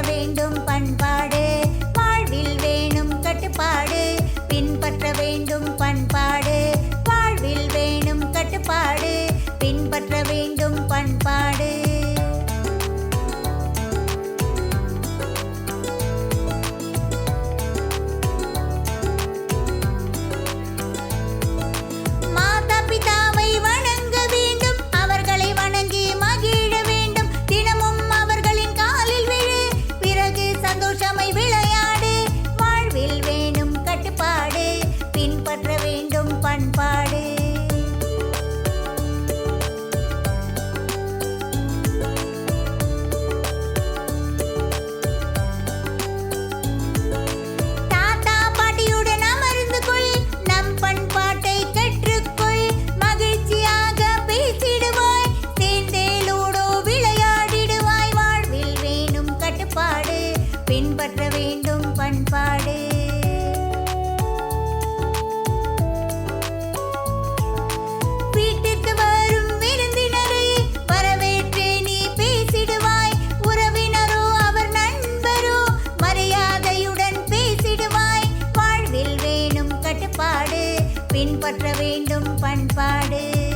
வேண்டும். பின்பற்ற வேண்டும் பண்பாடு. வீட்டிற்கு வரும் விருந்தினரை வரவேற்றே பேசிடுவாய். உறவினரோ அவர் நண்பரோ மரியாதையுடன் பேசிடுவாய். வாழ்வில் வேணும் கட்டுப்பாடு பின்பற்ற வேண்டும் பண்பாடு.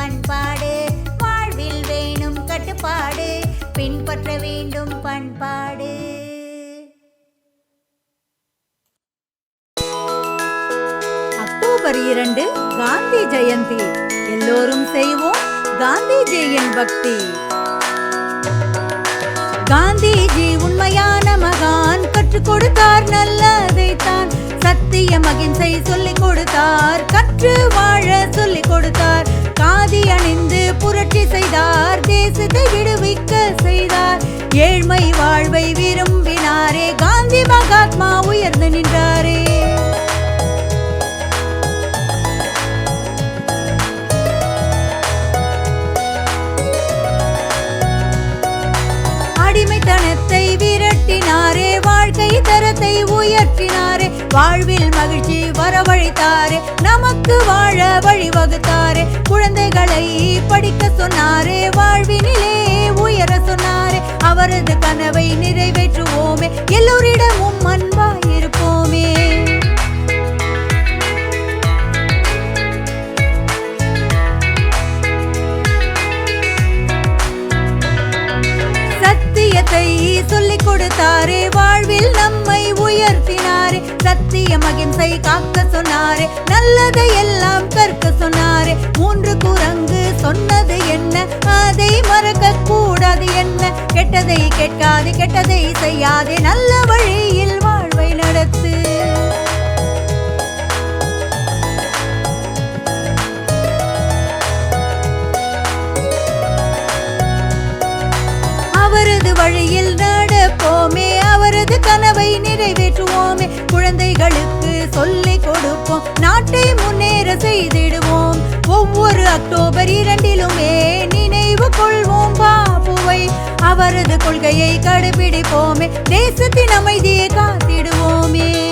பண்பாடு. வாழ்வில் வேணும் கட்டுப்பாடு. பின்பற்ற வேண்டும் பண்பாடு. அக்டோபர் இரண்டு காந்தி ஜெயந்தி. எல்லோரும் செய்வோம் காந்திஜியின் பக்தி. காந்திஜி உண்மையான மகான். கற்றுக் கொடுத்தார் நல்லதைத்தான். சத்திய மகிழ்ச்சி சொல்லிக் கொடுத்தார். கற்று வாழ சொல்லிக் கொடுத்தார். காதி அணிந்து புரட்சி செய்தார் தேசத்தை விடுவிக்க செய்தார். ஏழ்மை வாழ்வை விரும்பினாரே காந்தி மகாத்மா உயர்ந்து நின்றாரே. அடிமைத்தனத்தை விரட்டினாரே வாழ்க்கை தரத்தை உயர்த்தினாரே வாழ்வில் மகிழ்ச்சி வரவழைத்தாரே நமக்கு வாழ வழிவகுத்தாரே கனவை நிறைவேற்ற சத்தியத்தை சொல்லிக் கொடுத்தாரே வாழ்வில் நம்மை உயர்த்தினாரே. சத்திய மகிம்சை காக்க சொன்னாரே நல்லதை எல்லாம் கற்க சொன்னாரே. மூன்று குரங்கு சொன்னது என்ன? அதை மறக்க கூடாது என்ன? கெட்டதை கேட்காது கெட்டதை செய்யாதே. நல்ல வழியில் வாழ்வை நடத்து குழந்தைகளுக்கு சொல்லிக் கொடுப்போம். நாட்டை முன்னேற செய்திடுவோம். ஒவ்வொரு அக்டோபர் இரண்டிலுமே நினைவு கொள்வோம் பாபுவை. அவரது கொள்கையை கடைபிடிப்போமே தேசத்தின் அமைதியை காத்திடுவோமே.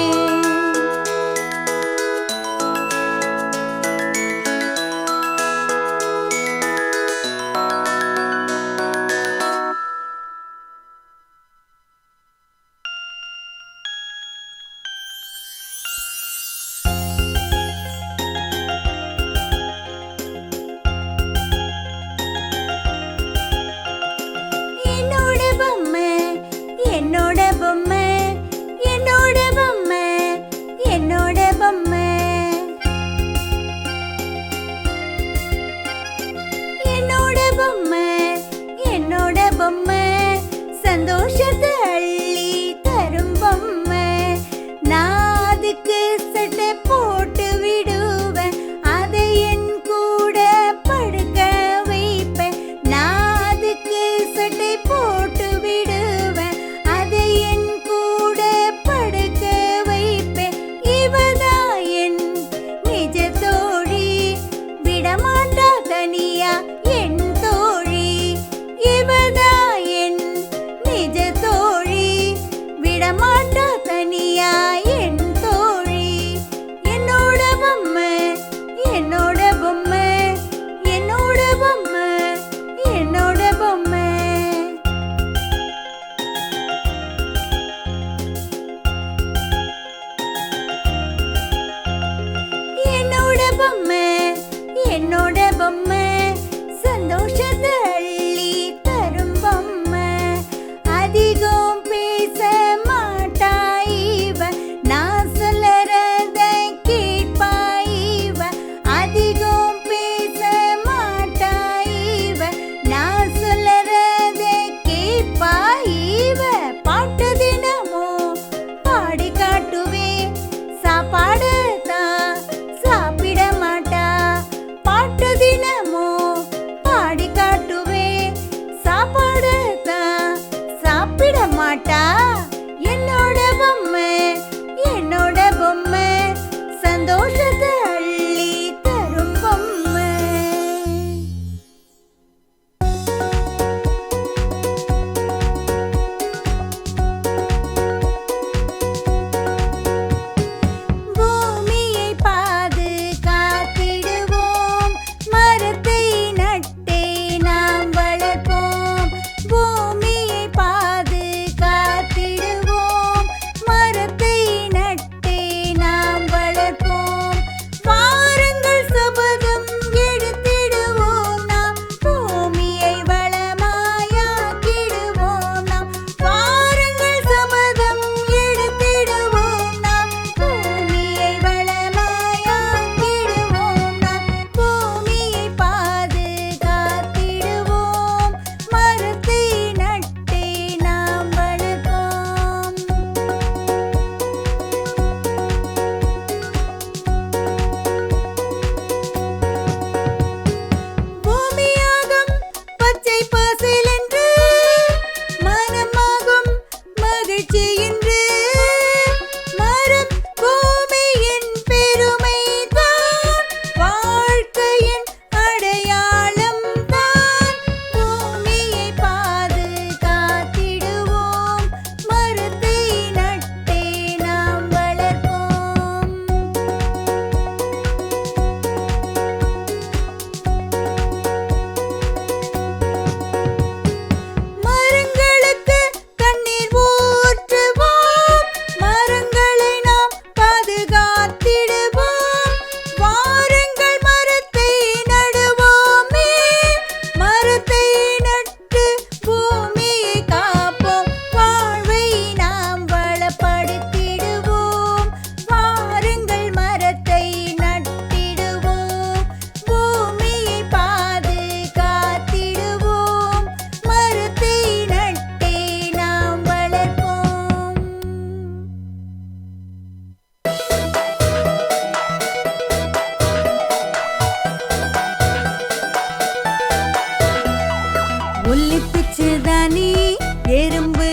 ஒல்லி பிச்சுதானே எறும்பு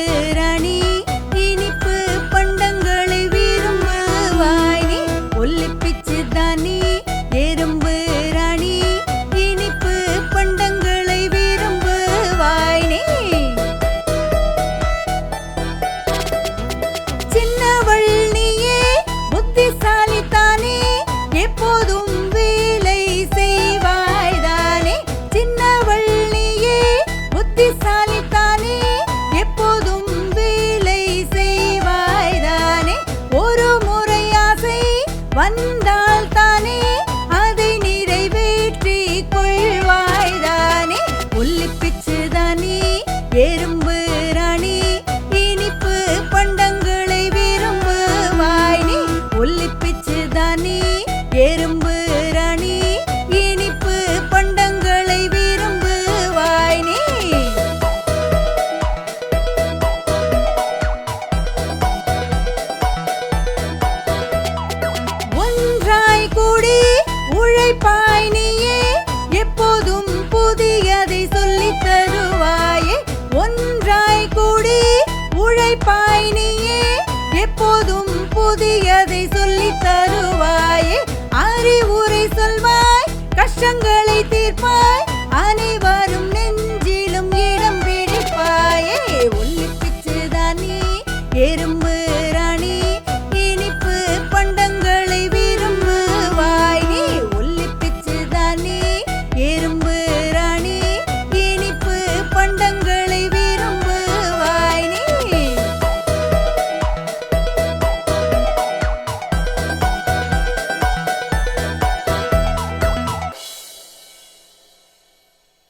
万 புதியதை சொல்லி தருவாயே? அறிவுரை சொல்வாய் கஷ்டங்களை தீர்ப்பாய்.